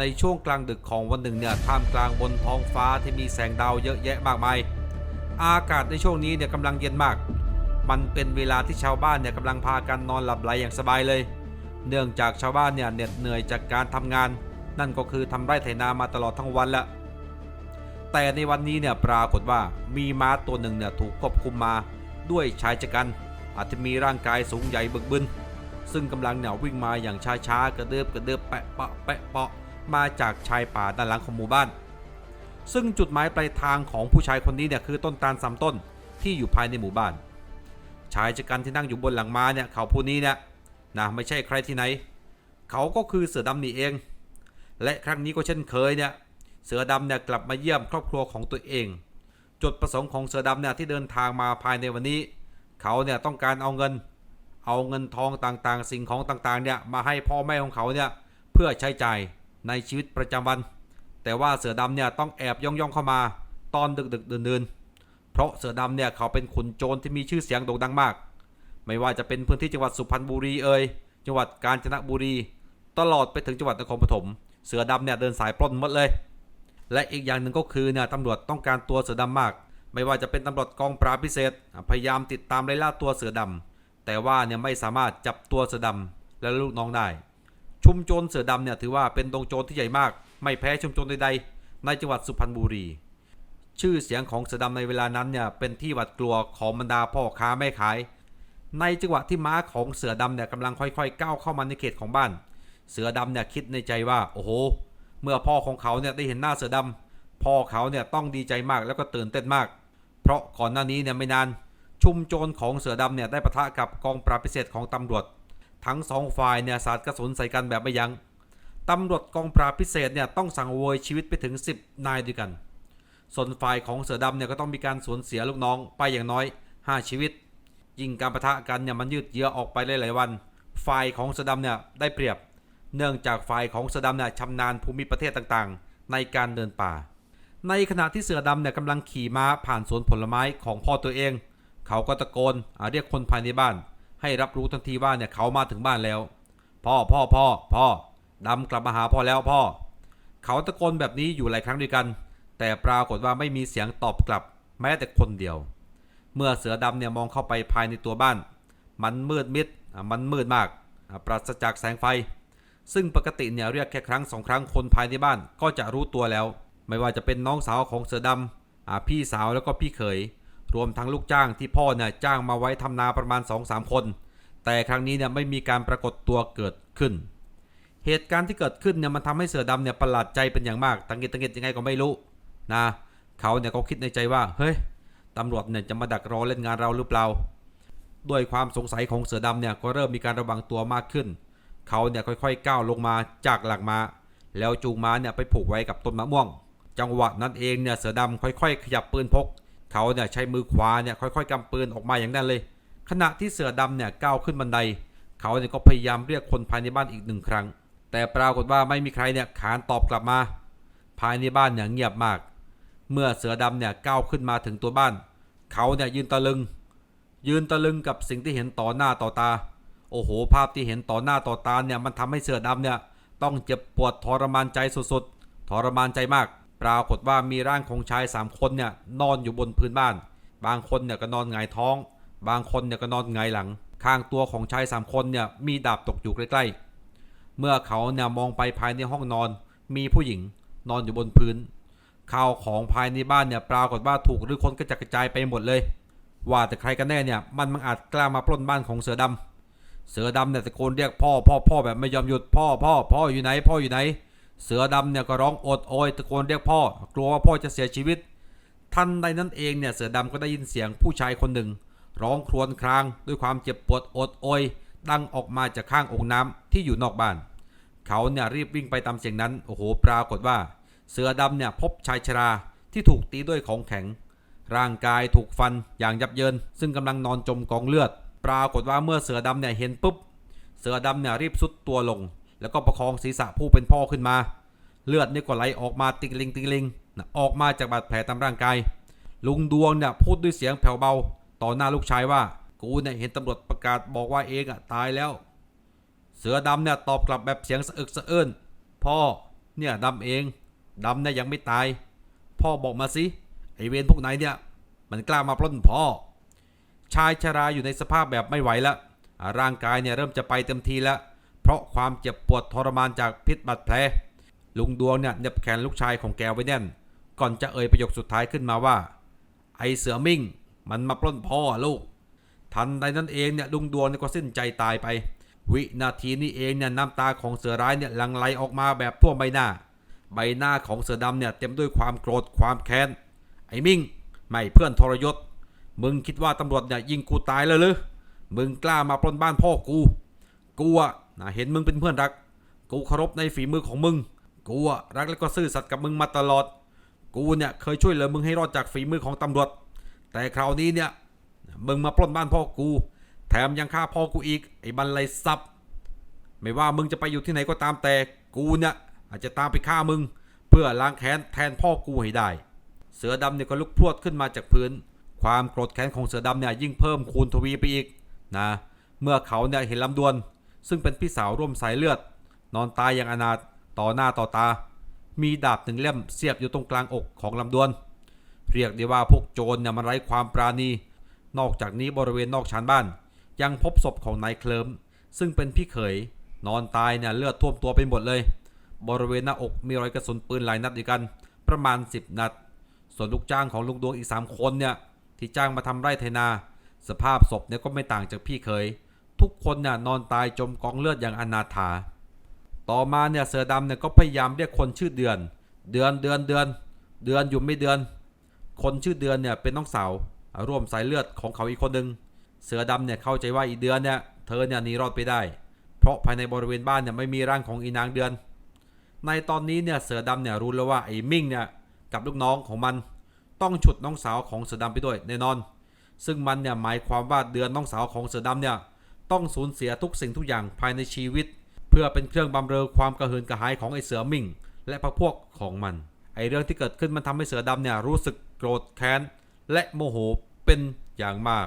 ในช่วงกลางดึกของวันหนึ่งเนี่ยท่ามกลางบนท้องฟ้าที่มีแสงดาวเยอะแยะมากมาย อากาศในช่วงนี้เนี่ยกำลังเย็นมาก มันเป็นเวลาที่ชาวบ้านเนี่ยกำลังพากันนอนหลับไหลอย่างสบายเลย เนื่องจากชาวบ้านเนี่ยเหน็ดเหนื่อยจากการทำงาน นั่นก็คือทำไร่ไถนามาตลอดทั้งวันละแต่ในวันนี้เนี่ยปรากฏว่ามีม้าตัวหนึ่งเนี่ยถูกควบคุมมาด้วยชายชะกัน อาจจะมีร่างกายสูงใหญ่บึกบึนซึ่งกำลังเนี่ยวิ่งมาอย่างช้าๆกระเดิบกระเดิบแปะเปะแปะเปาะ มาจากชายป่าด้านหลังของหมู่บ้าน ซึ่งจุดหมายปลายทางของผู้ชายคนนี้เนี่ยคือต้นตาลสามต้นที่อยู่ภายในหมู่บ้าน ชายชะกันที่นั่งอยู่บนหลังม้าเนี่ยเขาผู้นี้เนี่ยนะไม่ใช่ใครที่ไหน เขาก็คือเสือดำนี่เอง และครั้งนี้ก็เช่นเคยเนี่ยเสือดำเนี่ยกลับมาเยี่ยมครอบครัวของตัวเอง จุดประสงค์ของเสือดำเนี่ยที่เดินทางมาภายในวันนี้ เขาเนี่ยต้องการเอาเงิน เอาเงินทองต่างๆ สิ่งของต่างๆเนี่ยมาให้พ่อแม่ของเขาเนี่ยเพื่อใช้จ่าย ในชีวิตประจำวัน แต่ว่าเสือดำเนี่ยต้องแอบย่องๆเข้ามา ตอนดึกๆดื่นๆเพราะเสือดำเนี่ยเขาเป็นขุนโจรที่มีชื่อเสียงโด่งดังมาก ไม่ว่าจะเป็นพื้นที่จังหวัดสุพรรณบุรีเอ่ยจังหวัดกาญจนบุรี ตลอดไปถึงจังหวัดนครปฐมเสือดำเนี่ยเดินสายปล้นหมดเลย และอีกอย่างหนึ่งก็คือเนี่ยตำรวจต้องการตัวเสือดำมาก ไม่ว่าจะเป็นตำรวจกองปราบพิเศษ พยายามติดตามไล่ล่าตัวเสือดำแต่ว่าเนี่ยไม่สามารถจับตัวเสือดำและลูกน้องได้ ชุมโจรเสือดำเนี่ยถือว่าเป็นดงโจรที่ใหญ่มาก ไม่แพ้ชุมโจรใดๆ ในจังหวัดสุพรรณบุรี ชื่อเสียงของเสือดำในเวลานั้นเนี่ยเป็นที่หวาดกลัวของบรรดาพ่อค้าแม่ขาย ในจังหวะที่ม้าของเสือดำเนี่ยกำลังค่อยๆ ก้าวเข้ามาในเขตของบ้าน เสือดำเนี่ยคิดในใจว่าโอ้โห เมื่อพ่อของเขาเนี่ยได้เห็นหน้าเสือดำพ่อเขาเนี่ยต้องดีใจมากแล้วก็ตื่นเต้นมาก เพราะก่อนหน้านี้เนี่ยไม่นาน ชุมโจรของเสือดำเนี่ยได้ปะทะกับกองปราบพิเศษของตำรวจ ทั้งสองฝ่ายเนี่ยสาดกระสุนใส่กันแบบไม่ยัง้งตำรวจกองปราบพิเศษเนี่ยต้องสั่งโวยชีวิตไปถึง 10 นายด้วยกัน ส่วนฝ่ายของเสือดำเนี่ยก็ต้องมีการสูญเสียลูกน้องไปอย่างน้อย 5 ชีวิต ยิ่งการประทะกันเนี่ยมันยืดเยื้อออกไปหลายๆวัน ฝ่ายของเสือดำเนี่ยได้เปรียบ เนื่องจากฝ่ายของเสือดำเนี่ยชำนาญภูมิประเทศต่างๆ ในการเดินป่า ในขณะที่เสือดำเนี่ยกำลังขี่ม้าผ่านสวนผลไม้ของพ่อตัวเอง เขาก็ตะโกนเรียกคนภายในบ้าน ให้รับรู้ทันทีว่าเนี่ยเขามาถึงบ้านแล้ว พ่อพ่อพ่อพ่อดำกลับมาหาพ่อแล้วพ่อ เขาตะโกนแบบนี้อยู่หลายครั้งด้วยกัน แต่ปรากฏว่าไม่มีเสียงตอบกลับ แม้แต่คนเดียว เมื่อเสือดำเนี่ยมองเข้าไปภายในตัวบ้าน มันมืดมิดอะมันมืดมากอะปราศจากแสงไฟ ซึ่งปกติเนี่ยเรียกแค่ครั้งสองครั้งคนภายในบ้านก็จะรู้ตัวแล้ว ไม่ว่าจะเป็นน้องสาวของเสือดำอะพี่สาวแล้วก็พี่เขย รวมทั้งลูกจ้างที่พ่อเนี่ยจ้างมาไว้ทำนาประมาณ 2-3 คน แต่ครั้งนี้เนี่ยไม่มีการปรากฏตัวเกิดขึ้น เหตุการณ์ที่เกิดขึ้นเนี่ยมันทำให้เสือดำเนี่ยประหลาดใจเป็นอย่างมากตังเกิดตังเกิดยังไงก็ไม่รู้นะเขาเนี่ยก็คิดในใจว่าเฮ้ยตำรวจเนี่ยจะมาดักรอเล่นงานเราหรือเปล่าด้วยความสงสัยของเสือดำเนี่ยก็เริ่มมีการระวังตัวมากขึ้น เขาเนี่ยค่อยๆก้าวลงมาจากหลักม้าแล้วจูงม้าเนี่ยไปผูกไว้กับต้นมะม่วง จังหวะนั้นเองเนี่ยเสือดำค่อย ๆ ขยับปืนพก เขาเนี่ยใช้มือขวาเนี่ยค่อยๆกำปืนออกมาอย่างนั้นเลย ขณะที่เสือดำเนี่ยก้าวขึ้นบันได เขาเนี่ยก็พยายามเรียกคนภายในบ้านอีกหนึ่งครั้ง แต่ปรากฏว่าไม่มีใครเนี่ยขานตอบกลับมา ภายในบ้านเนี่ยเงียบมาก เมื่อเสือดำเนี่ยก้าวขึ้นมาถึงตัวบ้าน เขาเนี่ยยืนตะลึง ยืนตะลึงกับสิ่งที่เห็นต่อหน้าต่อตา โอ้โห ภาพที่เห็นต่อหน้าต่อตาเนี่ยมันทำให้เสือดำเนี่ยต้องเจ็บปวดทรมานใจสุดๆทรมานใจมาก ปรากฏว่ามีร่างของชายสามคนเนี่ยนอนอยู่บนพื้นบ้าน บางคนเนี่ยก็นอนหงายท้อง บางคนเนี่ยก็นอนหงายหลัง ข้างตัวของชายสามคนเนี่ยมีดาบตกอยู่ใกล้ๆ เมื่อเขาเนี่ยมองไปภายในห้องนอน มีผู้หญิงนอนอยู่บนพื้น ข้าวของภายในบ้านเนี่ยปรากฏว่าถูกรื้อค้นกระจัดกระจายไปหมดเลย ว่าแต่ใครกันแน่เนี่ยมันมังอาจกล้ามาปล้นบ้านของเสือดำเสือดำเนี่ยตะโกนเรียกพ่อพ่อพ่อแบบไม่ยอมหยุดพ่อพ่อพ่ออยู่ไหน พ่ออยู่ไหน เสือดำเนี่ยก็ร้องโอดโอยตะโกนเรียกพ่อ กลัวว่าพ่อจะเสียชีวิต ทันใดนั้นเองเนี่ยเสือดำก็ได้ยินเสียงผู้ชายคนหนึ่ง ร้องครวญครางด้วยความเจ็บปวดโอดโอยดังออกมาจากข้างองค์น้ำที่อยู่นอกบ้าน เขาเนี่ยรีบวิ่งไปตามเสียงนั้นโอ้โหปรากฏว่า เสือดำเนี่ยพบชายชราที่ถูกตีด้วยของแข็ง ร่างกายถูกฟันอย่างยับเยิน ซึ่งกำลังนอนจมกองเลือด ปรากฏว่าเมื่อเสือดำเนี่ยเห็นปุ๊บ เสือดำเนี่ยรีบสุดตัวลง แล้วก็ประคองศีรษะผู้เป็นพ่อขึ้นมา เลือดนี่ก็ไหลออกมาติงลิงติงลิงนะออกมาจากบาดแผลตามร่างกาย ลุงดวงเนี่ยพูดด้วยเสียงแผ่วเบา ต่อหน้าลูกชายว่า กูเนี่ยเห็นตำรวจประกาศบอกว่าเองอะตายแล้ว เสือดำเนี่ยตอบกลับแบบเสียงสะอึกสะอื้นพ่อเนี่ยดำเองดำเนี่ยยังไม่ตาย พ่อบอกมาสิไอเวรพวกไหนเนี่ย มันกล้ามาปล้นพ่อ ชายชราอยู่ในสภาพแบบไม่ไหวแล้วร่างกายเนี่ยเริ่มจะไปเต็มทีแล้ว เพราะความเจ็บปวดทรมานจากพิษบาดแผล ลุงดวงเนี่ยเน็บแขนลูกชายของแกไว้แน่น ก่อนจะเอ่ยประโยคสุดท้ายขึ้นมาว่า ไอเสือมิ่ง มันมาปล้นพ่อลูก ทันใดนั้นเองเนี่ยลุงดวงก็สิ้นใจตายไป วินาทีนี้เองเนี่ยน้ำตาของเสือร้ายเนี่ยหลั่งไหลออกมาแบบท่วมใบหน้า ใบหน้าของเสือดำเนี่ยเต็มด้วยความโกรธความแค้น ไอ้มิ่ง ไม่เพื่อนทรยศ มึงคิดว่าตำรวจเนี่ยยิงกูตายเลยหรือ มึงกล้ามาปล้นบ้านพ่อกู กูอะ นะเห็นมึงเป็นเพื่อนรัก กูเคารพในฝีมือของมึง กูอะรักและก็ซื่อสัตย์กับมึงมาตลอด กูเนี่ยเคยช่วยเหลือมึงให้รอดจากฝีมือของตำรวจ แต่คราวนี้เนี่ยมึงมาปล้นบ้านพ่อกู แถมยังฆ่าพ่อกูอีกไอ้บันไลซับไม่ว่ามึงจะไปอยู่ที่ไหนก็ตามแต่กูเนี่ยอาจจะตามไปฆ่ามึง เพื่อล้างแค้นแทนพ่อกูให้ได้ เสือดำเนี่ยก็ลุกพรวดขึ้นมาจากพื้น ความโกรธแค้นของเสือดำเนี่ยยิ่งเพิ่มคูณทวีไปอีกนะเมื่อเขาเนี่ยเห็นลำดวน ซึ่งเป็นพี่สาวร่วมสายเลือด นอนตายอย่างอนาถต่อหน้าต่อตา มีดาบหนึ่งเล่มเสียบอยู่ตรงกลางอกของลำดวน เรียกได้ว่าพวกโจรเนี่ยมันไร้ความปราณี นอกจากนี้บริเวณนอกชานบ้าน ยังพบศพของนายเคลิม ซึ่งเป็นพี่เขย นอนตายเนี่ยเลือดท่วมตัวไปหมดเลย บริเวณหน้าอกมีรอยกระสุนปืนหลายนัดด้วยกัน ประมาณ 10 นัด ส่วนลูกจ้างของลุงดวงอีก3คนเนี่ยที่จ้างมาทำไร่ไถนา สภาพศพเนี่ยก็ไม่ต่างจากพี่เขย ทุกคนเนี่ยนอนตายจมกองเลือดอย่างอนาถา ต่อมาเนี่ยเสือดำเนี่ยก็พยายามเรียกคนชื่อเดือน เดือนเดือนเดือน เดือนอยู่ไม่เดือน คนชื่อเดือนเนี่ยเป็นน้องสาวร่วมสายเลือดของเขาอีกคนหนึ่งเสือดำเนี่ยเข้าใจว่าอีเดือนเนี่ยเธอเนี่ยหนีรอดไปได้ เพราะภายในบริเวณบ้านเนี่ยไม่มีร่างของอีนางเดือน ในตอนนี้เนี่ยเสือดำเนี่ยรู้แล้วว่าไอ้มิ่งเนี่ยกับลูกน้องของมัน ต้องฉุดน้องสาวของเสือดำไปด้วยแน่นอน ซึ่งมันเนี่ยหมายความว่าเดือนน้องสาวของเสือดำเนี่ย ต้องสูญเสียทุกสิ่งทุกอย่างภายในชีวิต เพื่อเป็นเครื่องบำเรอความกระหืนกระหายของไอเสือมิ่ง และพรรคพวกของมัน ไอเรื่องที่เกิดขึ้นมันทำให้เสือดำเนี่ยรู้สึกโกรธแค้นและโมโหเป็นอย่างมาก